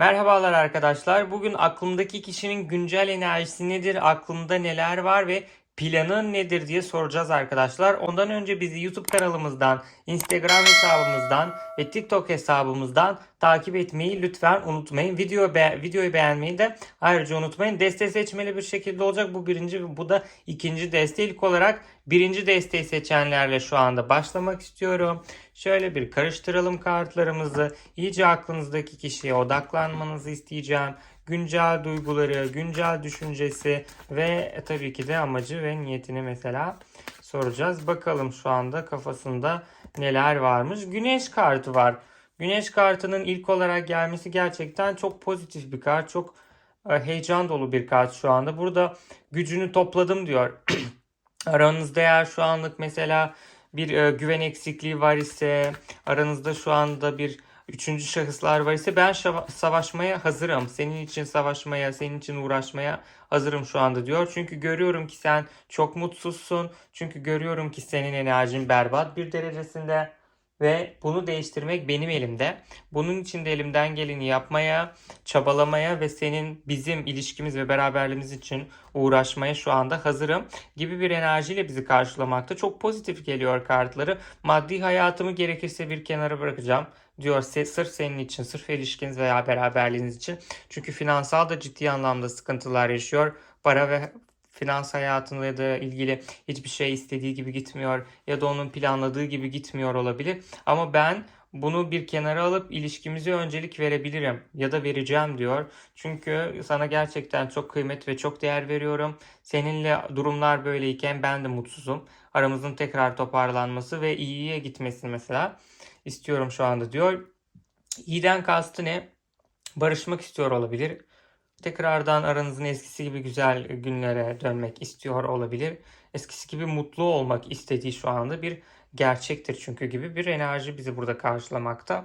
Merhabalar arkadaşlar. Bugün aklımdaki kişinin güncel enerjisi nedir, aklımda neler var ve planı nedir diye soracağız arkadaşlar. Ondan önce bizi YouTube kanalımızdan, Instagram hesabımızdan ve TikTok hesabımızdan takip etmeyi lütfen unutmayın. Video be videoyu beğenmeyi de ayrıca unutmayın. Deste seçmeli bir şekilde olacak. Bu birinci bu da ikinci deste. İlk olarak birinci desteği seçenlerle şu anda başlamak istiyorum. Şöyle bir karıştıralım kartlarımızı. İyice aklınızdaki kişiye odaklanmanızı isteyeceğim. Güncel duyguları, güncel düşüncesi ve tabii ki de amacı ve niyetini mesela soracağız. Bakalım şu anda kafasında neler varmış. Güneş kartı var. Güneş kartının ilk olarak gelmesi gerçekten çok pozitif bir kart. Çok e, heyecan dolu bir kart şu anda. Burada gücünü topladım diyor. Aranızda eğer şu anlık mesela bir e, güven eksikliği var ise, aranızda şu anda bir üçüncü şahıslar var ise ben savaşmaya hazırım. Senin için savaşmaya, senin için uğraşmaya hazırım şu anda diyor. Çünkü görüyorum ki sen çok mutsuzsun. Çünkü görüyorum ki senin enerjin berbat bir derecesinde. Ve bunu değiştirmek benim elimde. Bunun için de elimden geleni yapmaya, çabalamaya ve senin bizim ilişkimiz ve beraberliğimiz için uğraşmaya şu anda hazırım gibi bir enerjiyle bizi karşılamakta. Çok pozitif geliyor kartları. Maddi hayatımı gerekirse bir kenara bırakacağım diyor sırf senin için, sırf ilişkiniz veya beraberliğiniz için. Çünkü finansal da ciddi anlamda sıkıntılar yaşıyor. Para ve finans hayatıyla da ilgili hiçbir şey istediği gibi gitmiyor ya da onun planladığı gibi gitmiyor olabilir. Ama ben bunu bir kenara alıp ilişkimize öncelik verebilirim ya da vereceğim diyor. Çünkü sana gerçekten çok kıymet ve çok değer veriyorum. Seninle durumlar böyleyken ben de mutsuzum. Aramızın tekrar toparlanması ve iyiye gitmesini mesela istiyorum şu anda diyor. İyiden kastı ne? Barışmak istiyor olabilir. Tekrardan aranızın eskisi gibi güzel günlere dönmek istiyor olabilir. Eskisi gibi mutlu olmak istediği şu anda bir gerçektir çünkü gibi bir enerji bizi burada karşılamakta.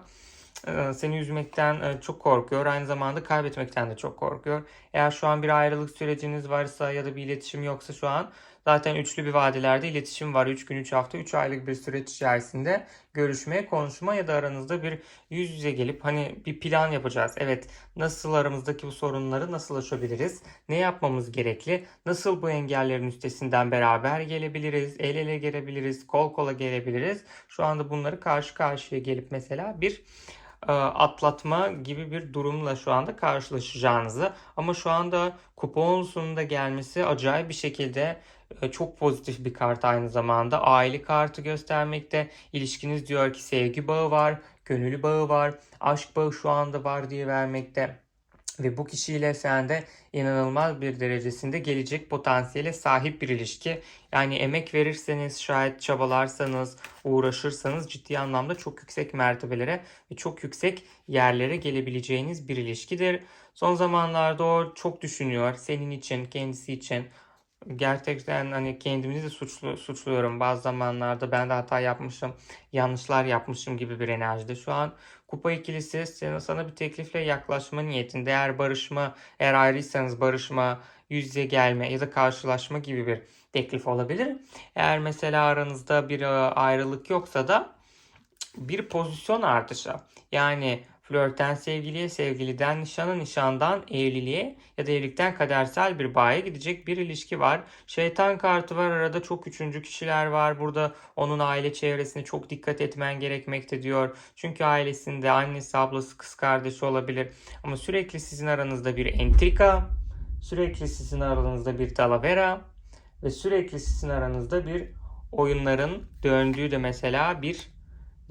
Ee, Seni üzmekten e, çok korkuyor. Aynı zamanda kaybetmekten de çok korkuyor. Eğer şu an bir ayrılık süreciniz varsa ya da bir iletişim yoksa şu an zaten üçlü bir vadelerde iletişim var. 3 gün, 3 hafta, 3 aylık bir süreç içerisinde görüşmeye, konuşma ya da aranızda bir yüz yüze gelip hani bir plan yapacağız. Evet, nasıl aramızdaki bu sorunları nasıl aşabiliriz? Ne yapmamız gerekli? Nasıl bu engellerin üstesinden beraber gelebiliriz? El ele gelebiliriz? Kol kola gelebiliriz? Şu anda bunları karşı karşıya gelip mesela bir e, atlatma gibi bir durumla şu anda karşılaşacağınızı ama şu anda kupon sonunda gelmesi acayip bir şekilde çok pozitif bir kart aynı zamanda. Aile kartı göstermekte. İlişkiniz diyor ki sevgi bağı var, gönül bağı var, aşk bağı şu anda var diye vermekte. Ve bu kişiyle sende inanılmaz bir derecesinde gelecek potansiyele sahip bir ilişki. Yani emek verirseniz, şayet çabalarsanız, uğraşırsanız ciddi anlamda çok yüksek mertebelere ve çok yüksek yerlere gelebileceğiniz bir ilişkidir. Son zamanlarda o çok düşünüyor senin için, kendisi için. Gerçekten hani kendimizi de suçlu, suçluyorum. Bazı zamanlarda ben de hata yapmışım, yanlışlar yapmışım gibi bir enerjide. Şu an kupa ikilisi sana, bir teklifle yaklaşma niyetinde. Eğer barışma, eğer ayrıysanız barışma, yüz yüze gelme ya da karşılaşma gibi bir teklif olabilir. Eğer mesela aranızda bir ayrılık yoksa da bir pozisyon artışı. Yani flörten sevgiliye, sevgiliden nişana, nişandan evliliğe ya da evlilikten kadersel bir bağa gidecek bir ilişki var. Şeytan kartı var arada çok üçüncü kişiler var. Burada onun aile çevresine çok dikkat etmen gerekmekte diyor. Çünkü ailesinde annesi, ablası, kız kardeşi olabilir. Ama sürekli sizin aranızda bir entrika, sürekli sizin aranızda bir dalavera ve sürekli sizin aranızda bir oyunların döndüğü de mesela bir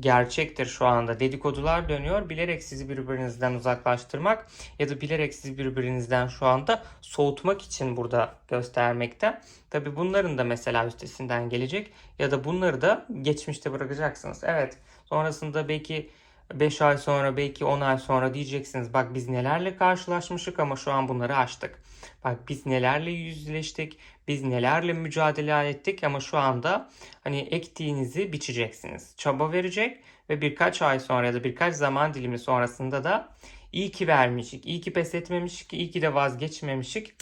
gerçektir şu anda. Dedikodular dönüyor. Bilerek sizi birbirinizden uzaklaştırmak ya da bilerek sizi birbirinizden şu anda soğutmak için burada göstermekte. Tabi bunların da mesela üstesinden gelecek ya da bunları da geçmişte bırakacaksınız. Evet. Sonrasında belki 5 ay sonra belki 10 ay sonra diyeceksiniz bak biz nelerle karşılaşmışık ama şu an bunları aştık. Bak biz nelerle yüzleştik, biz nelerle mücadele ettik ama şu anda hani ektiğinizi biçeceksiniz. Çaba verecek ve birkaç ay sonra ya da birkaç zaman dilimi sonrasında da iyi ki vermişik, iyi ki pes etmemişik, iyi ki de vazgeçmemişik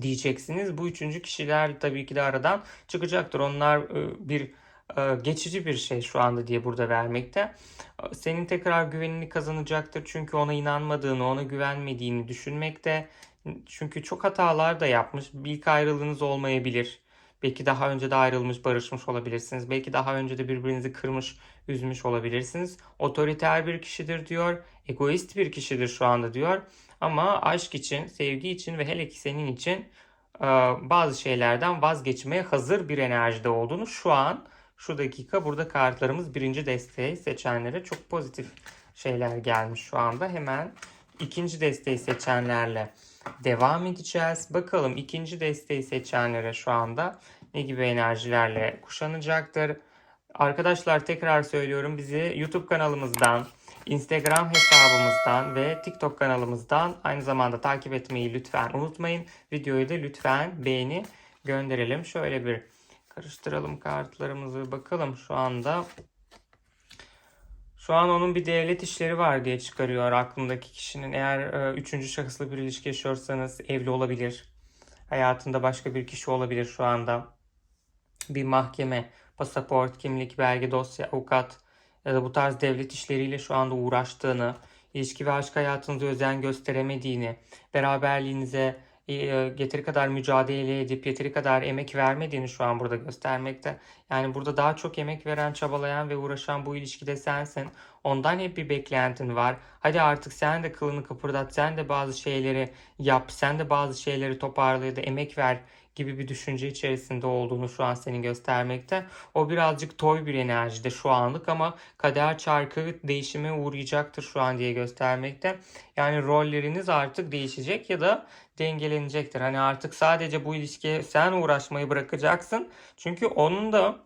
diyeceksiniz. Bu üçüncü kişiler tabii ki de aradan çıkacaktır. Onlar e, bir e, geçici bir şey şu anda diye burada vermekte. Senin tekrar güvenini kazanacaktır çünkü ona inanmadığını, ona güvenmediğini düşünmekte. Çünkü çok hatalar da yapmış. İlk ayrılığınız olmayabilir. Belki daha önce de ayrılmış, barışmış olabilirsiniz. Belki daha önce de birbirinizi kırmış, üzmüş olabilirsiniz. Otoriter bir kişidir diyor. Egoist bir kişidir şu anda diyor. Ama aşk için, sevgi için ve hele ki senin için e, bazı şeylerden vazgeçmeye hazır bir enerjide olduğunu şu an şu dakika burada kartlarımız birinci desteği seçenlere çok pozitif şeyler gelmiş şu anda. Hemen ikinci desteği seçenlerle devam edeceğiz. Bakalım ikinci desteği seçenlere şu anda ne gibi enerjilerle kuşanacaktır. Arkadaşlar tekrar söylüyorum bizi YouTube kanalımızdan, Instagram hesabımızdan ve TikTok kanalımızdan aynı zamanda takip etmeyi lütfen unutmayın. Videoyu da lütfen beğeni gönderelim. Şöyle bir karıştıralım kartlarımızı bakalım şu anda. Şu an onun bir devlet işleri var diye çıkarıyor aklındaki kişinin. Eğer e, üçüncü şahıslı bir ilişki yaşıyorsanız evli olabilir. Hayatında başka bir kişi olabilir şu anda. Bir mahkeme, pasaport, kimlik, belge, dosya, avukat ya da bu tarz devlet işleriyle şu anda uğraştığını, ilişki ve aşk hayatınıza özen gösteremediğini, beraberliğinize yeteri kadar mücadele edip yeteri kadar emek vermediğini şu an burada göstermekte. Yani burada daha çok emek veren, çabalayan ve uğraşan bu ilişkide sensin. Ondan hep bir beklentin var. Hadi artık sen de kılını kıpırdat, sen de bazı şeyleri yap, sen de bazı şeyleri toparla ya da emek ver gibi bir düşünce içerisinde olduğunu şu an senin göstermekte. O birazcık toy bir enerjide şu anlık ama kader çarkı değişime uğrayacaktır şu an diye göstermekte. Yani rolleriniz artık değişecek ya da dengelenecektir. Hani artık sadece bu ilişkiye sen uğraşmayı bırakacaksın. Çünkü onun da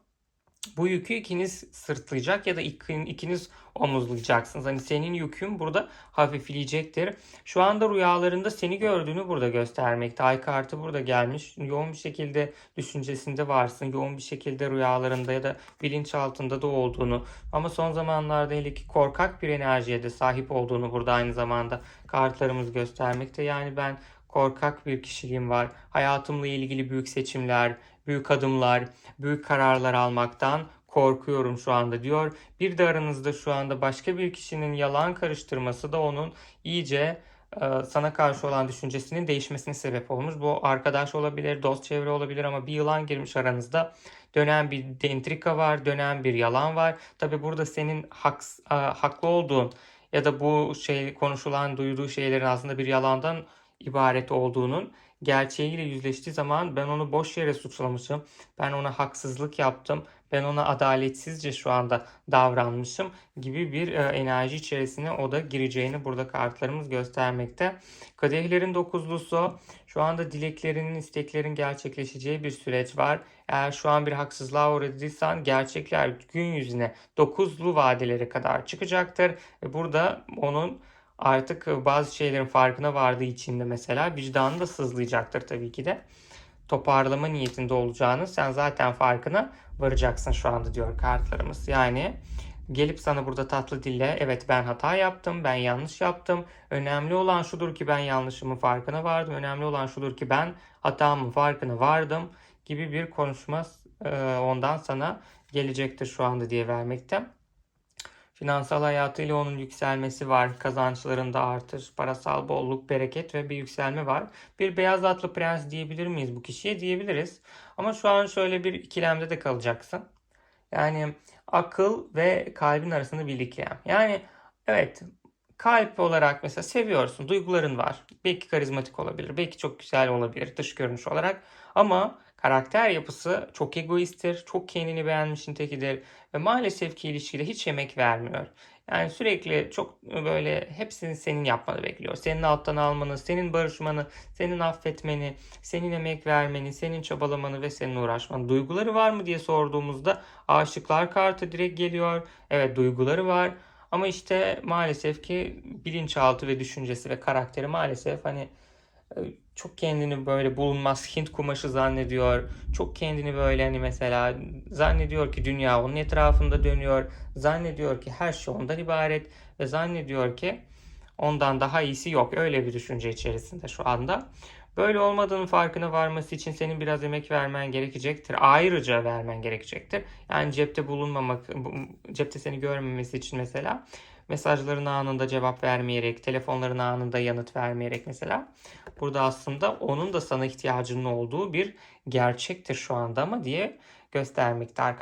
bu yükü ikiniz sırtlayacak ya da ikiniz omuzlayacaksınız. Hani senin yükün burada hafifleyecektir. Şu anda rüyalarında seni gördüğünü burada göstermekte. Ay kartı burada gelmiş. Yoğun bir şekilde düşüncesinde varsın. Yoğun bir şekilde rüyalarında ya da bilinçaltında da olduğunu ama son zamanlarda hele ki korkak bir enerjiye de sahip olduğunu burada aynı zamanda kartlarımız göstermekte. Yani ben korkak bir kişiliğim var. Hayatımla ilgili büyük seçimler, büyük adımlar, büyük kararlar almaktan korkuyorum şu anda diyor. Bir de aranızda şu anda başka bir kişinin yalan karıştırması da onun iyice e, sana karşı olan düşüncesinin değişmesine sebep olmuş. Bu arkadaş olabilir, dost çevre olabilir ama bir yılan girmiş aranızda. Dönen bir entrika var, dönen bir yalan var. Tabi burada senin hak, e, haklı olduğun ya da bu şey konuşulan, duyduğu şeylerin aslında bir yalandan ibaret olduğunun gerçeğiyle yüzleştiği zaman ben onu boş yere suçlamışım. Ben ona haksızlık yaptım. Ben ona adaletsizce şu anda davranmışım gibi bir e, enerji içerisine o da gireceğini burada kartlarımız göstermekte. Kadehlerin dokuzlusu şu anda dileklerinin, isteklerin gerçekleşeceği bir süreç var. Eğer şu an bir haksızlığa uğradıysan gerçekler gün yüzüne dokuzlu vadelere kadar çıkacaktır. Burada onun artık e, bazı şeylerin farkına vardığı için de mesela vicdanı da sızlayacaktır tabii ki de. Toparlama niyetinde olacağını sen zaten farkına varacaksın şu anda diyor kartlarımız. Yani gelip sana burada tatlı dille evet ben hata yaptım, ben yanlış yaptım. Önemli olan şudur ki ben yanlışımın farkına vardım. Önemli olan şudur ki ben hatamın farkına vardım gibi bir konuşma ondan sana gelecektir şu anda diye vermekte. Finansal hayatıyla onun yükselmesi var. Kazançlarında artış, parasal bolluk, bereket ve bir yükselme var. Bir beyaz atlı prens diyebilir miyiz bu kişiye? Diyebiliriz. Ama şu an şöyle bir ikilemde de kalacaksın. Yani akıl ve kalbin arasında bir ikilem. Yani evet kalp olarak mesela seviyorsun, duyguların var. Belki karizmatik olabilir, belki çok güzel olabilir dış görünüş olarak. Ama karakter yapısı çok egoisttir, çok kendini beğenmiş nitekidir ve maalesef ki ilişkide hiç emek vermiyor. Yani sürekli çok böyle hepsini senin yapmanı bekliyor. Senin alttan almanı, senin barışmanı, senin affetmeni, senin emek vermeni, senin çabalamanı ve senin uğraşmanı. Duyguları var mı diye sorduğumuzda aşıklar kartı direkt geliyor. Evet duyguları var. Ama işte maalesef ki bilinçaltı ve düşüncesi ve karakteri maalesef hani çok kendini böyle bulunmaz Hint kumaşı zannediyor. Çok kendini böyle hani mesela zannediyor ki dünya onun etrafında dönüyor. Zannediyor ki her şey ondan ibaret ve zannediyor ki ondan daha iyisi yok. Öyle bir düşünce içerisinde şu anda. Böyle olmadığının farkına varması için senin biraz emek vermen gerekecektir. Ayrıca vermen gerekecektir. Yani cepte bulunmamak, bu- cepte seni görmemesi için mesela mesajlarına anında cevap vermeyerek, telefonlarına anında yanıt vermeyerek mesela. Burada aslında onun da sana ihtiyacının olduğu bir gerçektir şu anda ama diye göstermekte arkadaşlar.